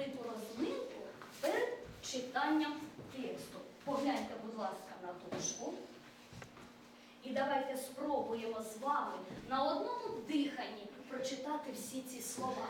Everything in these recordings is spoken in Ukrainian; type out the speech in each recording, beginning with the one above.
невелику розминку перед читанням тексту. Погляньте, будь ласка, на дошку. І давайте спробуємо з вами на одному диханні прочитати всі ці слова.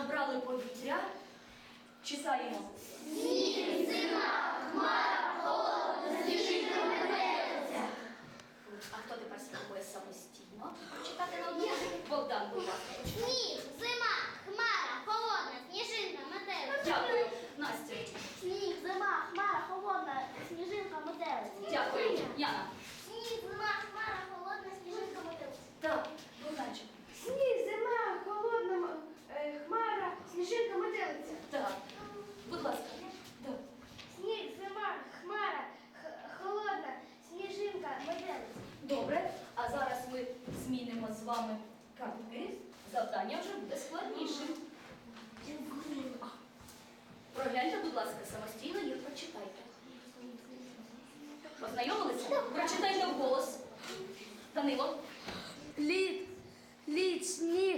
Набрали повітря, читаємо. А хто тепер спробує самостійно прочитати на одному? Богдан, будь ласка. Сніг, зима, хмара, холодна, сніжинка, метелиця. Дякую, Настя. Сніг, зима, хмара, холодна, сніжинка, метелиця. Дякую, Яна. Сніг, зима, хмара, холодна, сніжинка, метелиця. Так, Богданчик. Сніг, зима, холодна е, хмара, сніжинка, метелиця. Так, будь ласка. Так. Сніг, зима, хмара, х- холодна, сніжинка, метелиця. Добре, а зараз ми змінимо з вами картки. Завдання вже буде складнішим. Будь ласка, самостійно їх прочитайте. Познайомилися? Прочитайте вголос. Данило. Лід, лід, сніг,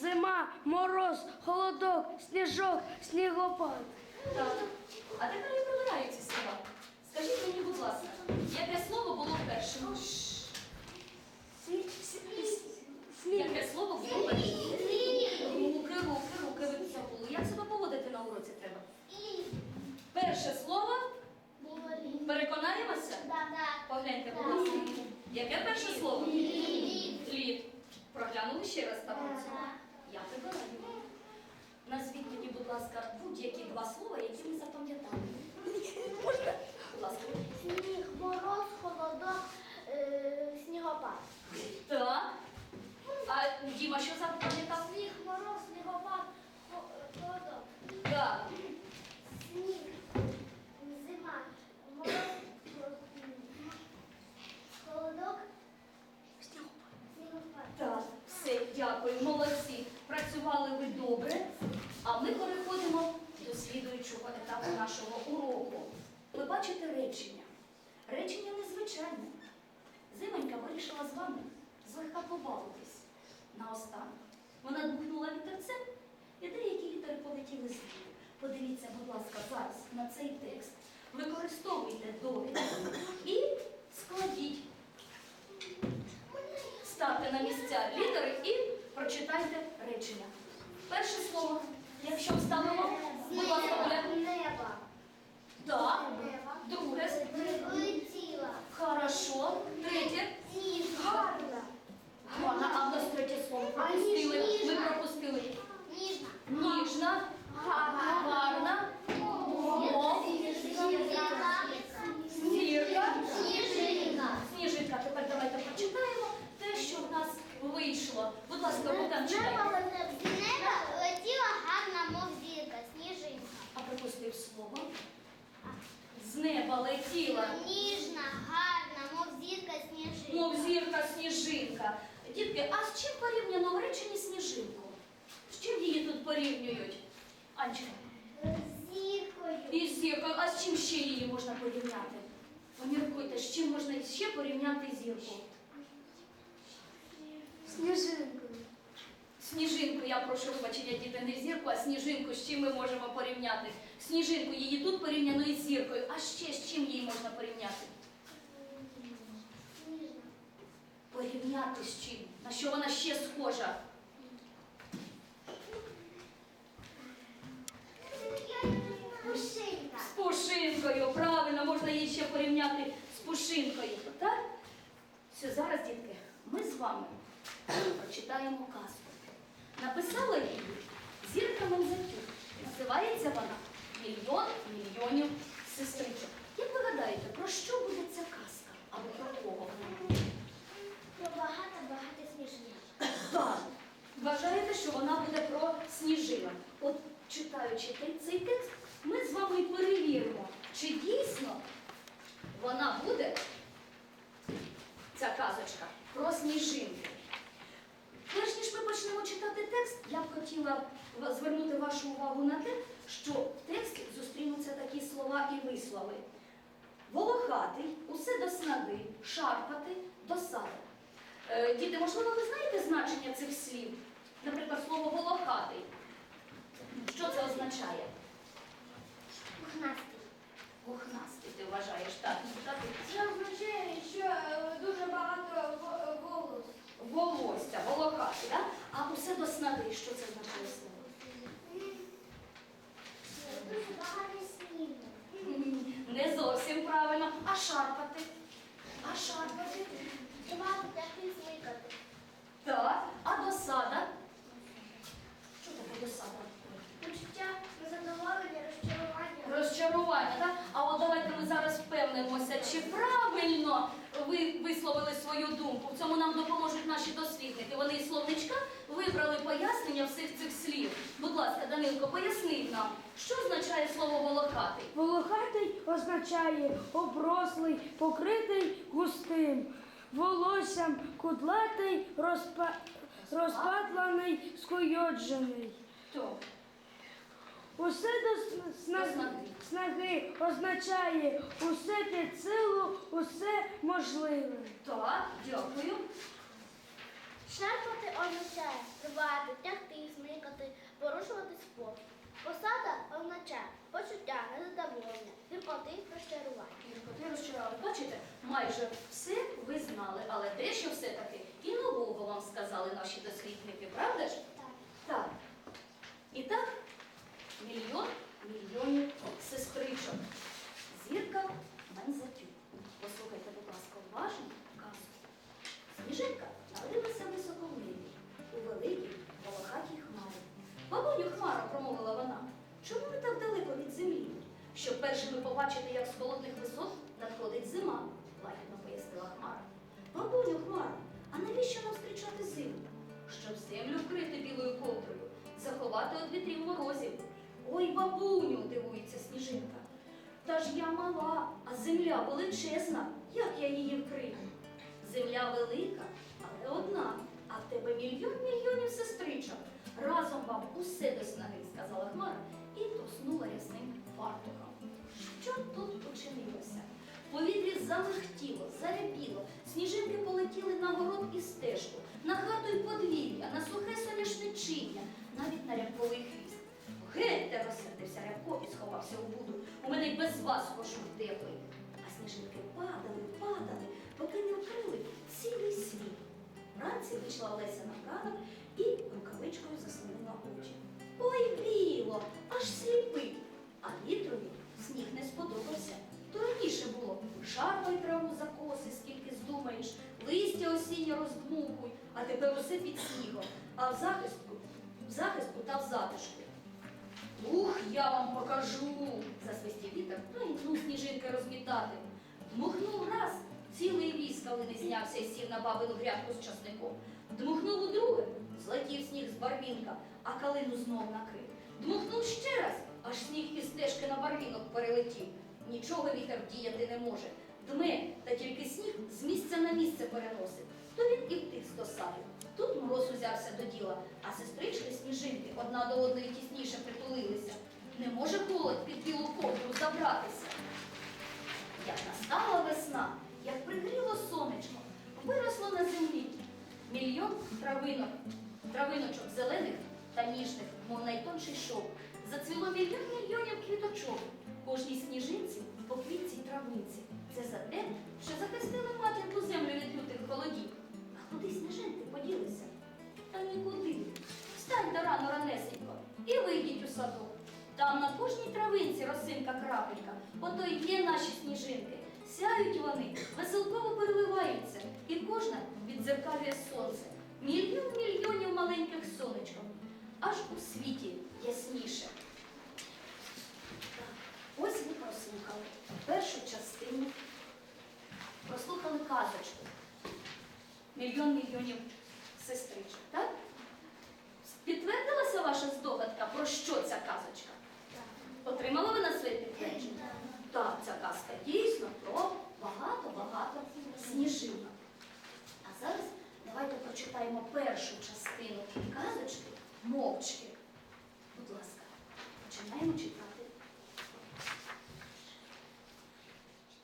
зима, мороз, холодок, сніжок, снігопад. Так. А тепер я прибираю ці слова. Скажіть мені, будь ласка, яке слово було першим? Яке слово було першим? Руки, руки, руки ви забули. Як себе поводити на уроці треба? Перше слово. Переконаємося? Будь. Яке перше слово? Лід. Проглянули ще раз таблицю. Я прибираю. Назвіть мені, будь ласка, будь-які два слова, які ми запам'ятали. Можна? Будь ласка. Сніг, мороз, холодок, е, снігопад. Так. А Діма, що запам'ятав? Сніг, мороз, снігопад, хо- е, холодок. Так. Сніг, зима, мороз, холодок, снігопад. Так, все, дякую, молодці. Працювали ви добре. А ми переходимо до слідуючого етапу нашого уроку. Ви бачите речення. Речення незвичайне. Зимонька вирішила з вами злегка побавитись наостанок. Вона дмухнула вітерцем, і деякі літери полетіли з. Подивіться, будь ласка, зараз на цей текст. Використовуйте довідку і складіть Ставте на місця літери і прочитайте речення. Перше слово, якщо вставимо, будь ласка, Оля. Неба. Так. Друге. Хорошо. Третє. Сніг. Гарна. Гарна. А в нас третє слово пропустили. Ми ніжна. пропустили. Ніжна. Гарна. Мов. Зірка. Сніжинка. Сніжинка. Тепер давайте прочитаємо те, що в нас вийшло. Будь ласка, Богдан, читай. З неба летіла гарна, мов зірка, сніжинка. А пропустив слово. З неба летіла. Ніжна, гарна, мов зірка, сніжинка. Мов зірка сніжинка. Дітки, а з чим порівняно в реченні сніжинку? З чим її тут порівнюють? Анечка, З зіркою. із зіркою, а з чим ще її можна порівняти? Поміркуйте, з чим можна ще порівняти зірку? Сніжинкою. Сніжинку, я прошу вибачення, діти, не зірку, а сніжинку, з чим ми можемо порівняти? Сніжинку її тут порівняно із зіркою, а ще з чим її можна порівняти? Порівняти з чим? На що вона ще схожа? Пушинкою, правильно, можна її ще порівняти з пушинкою. Так? Все, зараз, дітки, ми з вами прочитаємо казку. Написала її Зірка Мензатюк. Називається вона Мільйон мільйонів сестричок. Як ви гадаєте, про що буде ця казка? Або про кого вона? Про багато-багато сніжинок. Так. Вважаєте, що вона буде про сніжинок. От читаючи цей- цей текст, ми з вами перевіримо, чи дійсно вона буде, ця казочка, про сніжинки. Перш ніж ми почнемо читати текст, я б хотіла звернути вашу увагу на те, що в тексті зустрінуться такі слова і вислови. Волохатий, усе до снади, шарпати, до саду. Е, Діти, можливо, ви знаєте значення цих слів? Наприклад, слово волохатий. Що це означає? Означає? Пухнастий. Пухнастий, ти вважаєш, так. так. Це означає, що е, дуже багато во- волос. Волосся, волохати, так? А усе до снаги, що це означає слово? Дуже багато снігу. Не зовсім правильно. А шарпати? А шарпати? Багато тягти смикати. Так. А досада? Що таке досада? Почуття незадоволення, розчарування. Розчарування, так? А от давайте ми зараз чи правильно ви висловили свою думку. В цьому нам допоможуть наші дослідники. Вони із словничка вибрали пояснення всіх цих слів. Будь ласка, Данилко, поясни нам, що означає слово волохатий? Волохатий означає оброслий, покритий густим, волоссям кудлатий, розпа... розпатланий, скойоджений. Хто? Усе до сна- сна- До снаги. снаги означає усе під силу, усе можливе. Так, дякую. Шарпати означає рвати, тягти, смикати, порушувати спокій. Посада означає почуття незадоволення, гіркоти, розчарування. Юрко, ти розчарували. Бачите, майже все ви знали, але дещо все-таки і нового вам сказали наші дослідники, правда ж? Так. Так. І так, мільйон мільйонів сестричок. Зірка Мензатюк. Послухайте, будь ласка, уважно сказала Хмара і труснула ясним фартухом. Що тут починилося? Повітрі замихтіло, заряпіло, сніжинки полетіли на город і стежку, на хату й подвір'я, на сухе соняшничиння, навіть на рябковий хвіст. Гетьте, розсердився рябко і сховався у буду. У мене й без вас кошук теплий. А сніжинки падали, падали, поки не вкрили цілий світ. Вранці вийшла Олеся на ганок і рукавичкою заслонила очі. Ой, біло, аж сліпий. А вітрові сніг не сподобався. То раніше було шарпай траву за коси, скільки здумаєш, листя осіннє роздмухуй, а тепер усе під снігом, а в захистку, в захистку та в затишку. Ух, я вам покажу, засвистів вітер, ну і ну сніжинки розмітати. Дмухнув раз, цілий віз калини знявся і сів на бабину грядку з часником. Дмухнув удруге, злетів сніг з барвінка, а калину знов накрив. Дмухнув ще раз, аж сніг із стежки на барвінок перелетів. Нічого вітер діяти не може. Дме, та тільки сніг з місця на місце переносить. То він і втих з досади. Тут мороз узявся до діла, а сестрички сніжинки одна до одної тісніше притулилися. Не може холод під білу ковдру забратися. Як настала весна, як пригріло сонечко, виросло на землі мільйон травинок, травиночок зелених та ніжних, мов найтонший шов. Зацвіло мільйон мільйонів квіточок. Кожній сніжинці по квітці й травниці. Це за те, що захистили матінку землю від лютих холодів. А куди сніжинки поділися? Та нікуди. Встань та рано ранесенько і вийдіть у садок. Там на кожній травинці росинка крапелька, ото й є наші сніжинки. Сяють вони, веселково переливаються, і кожна віддзеркалює сонце. Мільйон мільйонів маленьких сонечком. Аж у світі ясніше. Так, ось ви прослухали першу частину. Прослухали казочку. Мільйон мільйонів сестричок, так? Підтвердилася ваша здогадка, про що ця казочка? Отримала ви на своє підтвердження? Так, ця казка дійсно про багато-багато сніжинок. А зараз давайте прочитаємо першу частину казочки мовчки. Будь ласка, починаємо читати.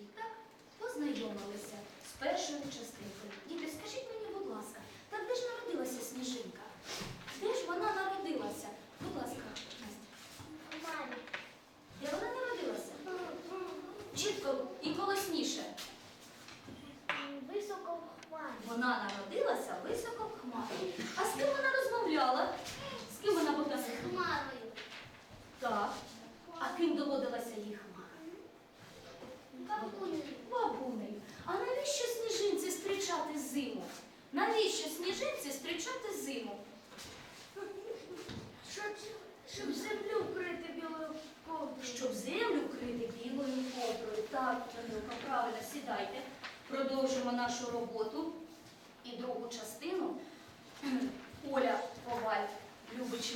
І так, познайомилися з першою частинкою. Діти, скажіть мені, будь ласка, так де ж народилася сніжинка? Де ж вона народилася? Будь ласка, Настя. Так, Данилко, правильно, сідайте. Продовжимо нашу роботу. І другу частину Оля Коваль, Любич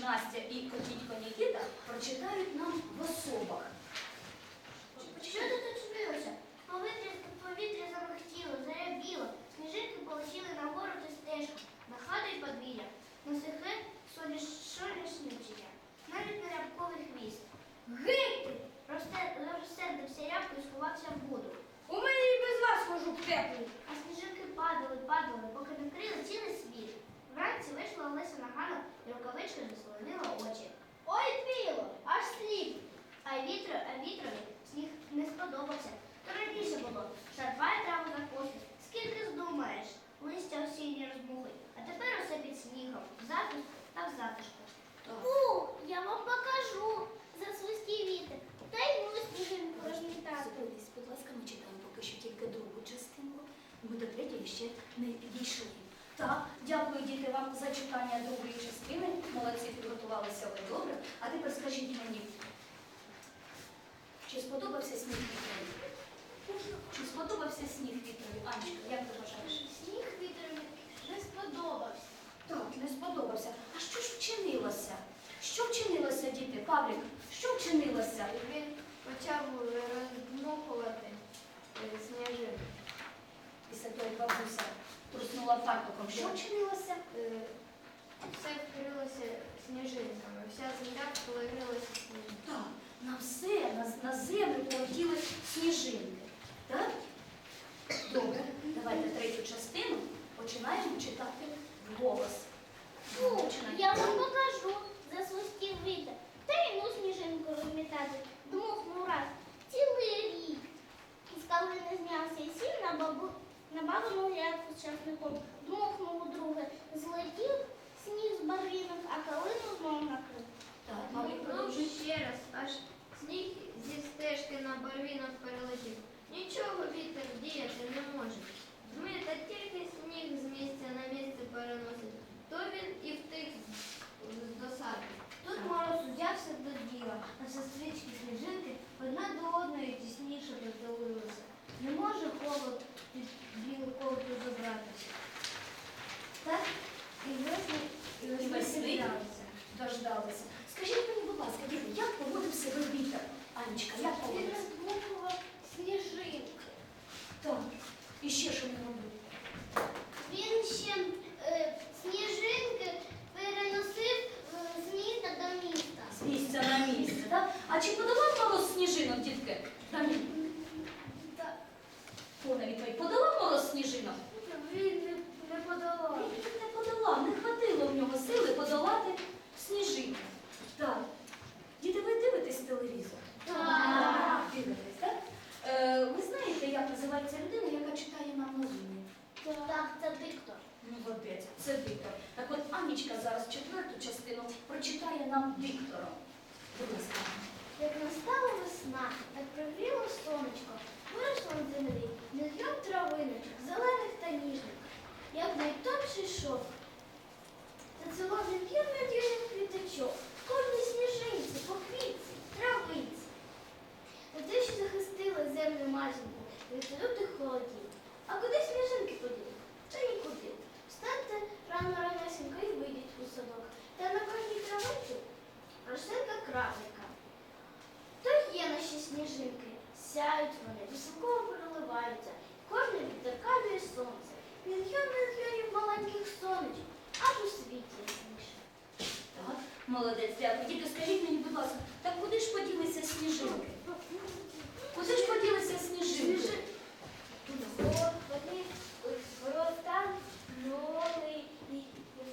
І Нікіта прочитають нам в особах. Що тут очнилося? Повітря, повітря замихтіло, зарябіло, сніжинки полетіли на гору та стежку, на хату й подвір'я, на сухе соняшничення, навіть на рябковий хвіст. Гити! Розсердився рябко і сховався в воду. У мене і без вас хожу в. А сніжинки падали, падали, поки накрили цілий світ. Вранці вийшла Олеся на гану і рукавичка заслонила очі. Ой, твіло, аж сліп. А вітру, а вітрові сніг не сподобався. То раніше було. Шарпає траву за коси. Скільки здумаєш? Листя осінні розмухли. А тепер усе під снігом. В затишку та в затишку. У, я вам покажу. Засвисті вітер. Та й ну сніжинку розмітати. Зупинись, будь ласка, ми читаємо поки що тільки другу частинку. Ми до третьої ще не підійшли. Так, дякую, діти, вам за читання другої частини. Молодці, підготувалися ви добре. А тепер скажіть мені, чи сподобався сніг вітрові? Чи сподобався сніг вітрові? Анечка, як ти вважаєш? Сніг вітром не сподобався. Так, не сподобався. А що ж вчинилося? Що вчинилося, діти? Павлік, що вчинилося? Він почав роздмухувати сніжинку. Після того, як бабуся труснула фартуком. Що вчинилося? Все вкрилося сніжинками, вся земля покрилася снігом. Так, на все, на, на землю полетіли сніжинки. Так? Добре, давайте третю частину починаємо читати вголос. Фу, Починайте. я вам покажу. Засвистів вітер. Та й ну сніжинку розмітати. Дмухнув раз. Цілий рік. Із калини знявся і сів на бабу на бабину грядку з часником. Дмухнув у друге. Злетів сніг з барвінок, а калину знову накрив. Так, Павлік ще раз, аж сніг барвінок перелетів. Нічого вітер діяти не може. Змита тільки сніг з місця на місце переносить. То він і втих з- досади. Тут мороз узявся до діла, а сестрички сніжинки одна до одної тісніше роздалилися. Не може холод під білу ковдру забратися. Так і весни, і весни зібралися. Дождалися. Скажіть мені, будь ласка, діти, як поводив себе вітер? Анечка, як поводився? роздмухував сніжинки. Так. І ще що не робив? Він ще е, сніжинки переносив е, з міста до міста. З місця на місце, так? А чи подавав мороз сніжинок, дітки? Дамі, Так. повна відповідь. Подавав мороз сніжинок? Він не, не подолав. Він не подолав, не хватило в нього сили подолати сніжинку. Так. Діти, ви дивитесь телевізор? Так. Дивитесь, так? Е, ви знаєте, як називається людина, яка читає нам новини? Так, це диктор. Молодець, це диктор. Так от Анічка зараз четверту частину прочитає нам диктором. Будь ласка. Як настала весна, так прогріло сонечко, виросло на землі мільйон травиночок, зелених та ніжних, як найтонший шовк. Зацвіло мільйон мільйонів квіточок, кожній сніжинці, по квітці, травиці. На те, що захистили землю матінку від лютих холодів. А куди сніжинки поділи? Та нікуди. Встаньте рано ранесенько і вийдіть у садок. Та на кожній травиці рослинка кравлика. То є наші сніжинки, сяють вони, високо переливаються, кожне віддеркалює сонце. Мільйон мільйонів маленьких сонечок, аж у світі ясніше. Так, молодець, дякую. Діти, скажіть мені, будь ласка, так куди ж поділися сніжинки? Куди ж поділися сніжинки? Вони розтанули і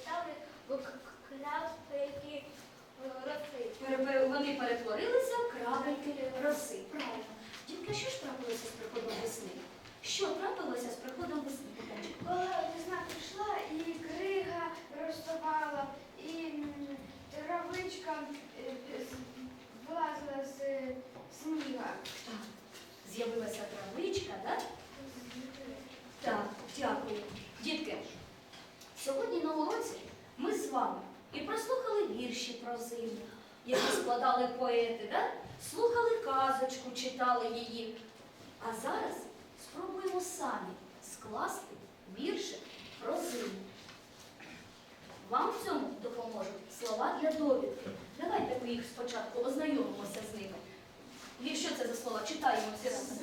стали крапельки роси. Пере- пере- Вони перетворилися в крапельки роси. Правильно. Дітки, що ж трапилося з приходом весни? Що трапилося з приходом весни? Богданчик? Коли весна прийшла, і крига розставала, і м, травичка е, з- вилазила з е, сніга. Так. З'явилася травичка, так? Так, дякую. Дітки, сьогодні на уроці ми з вами і прослухали вірші про зиму, які складали поети, да? слухали казочку, читали її. А зараз спробуємо самі скласти віршик про зиму. Вам в цьому допоможуть слова для довідки. Давайте ми їх спочатку ознайомимося з ними. Вір, що це за слова? Читаємо всі разом.